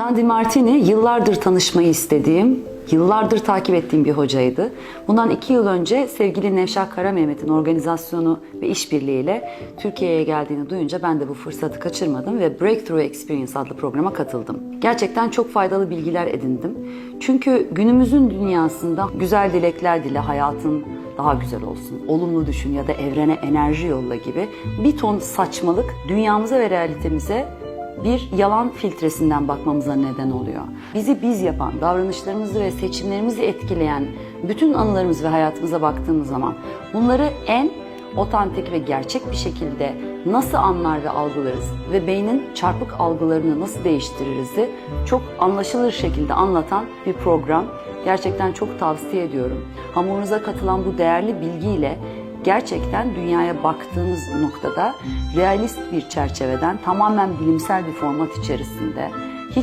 Can Dimartini yıllardır tanışmayı istediğim, yıllardır takip ettiğim bir hocaydı. Bundan iki yıl önce sevgili Nevşah Karamehmet'in organizasyonu ve işbirliğiyle Türkiye'ye geldiğini duyunca ben de bu fırsatı kaçırmadım ve Breakthrough Experience adlı programa katıldım. Gerçekten çok faydalı bilgiler edindim. Çünkü günümüzün dünyasında güzel dilekler dile hayatın daha güzel olsun, olumlu düşün ya da evrene enerji yolla gibi bir ton saçmalık dünyamıza ve realitemize bir yalan filtresinden bakmamıza neden oluyor. Bizi biz yapan, davranışlarımızı ve seçimlerimizi etkileyen bütün anılarımız ve hayatımıza baktığımız zaman bunları en otantik ve gerçek bir şekilde nasıl anlar ve algılarız ve beynin çarpık algılarını nasıl değiştiririzi çok anlaşılır şekilde anlatan bir program. Gerçekten çok tavsiye ediyorum. Hamurunuza katılan bu değerli bilgiyle gerçekten dünyaya baktığınız noktada realist bir çerçeveden tamamen bilimsel bir format içerisinde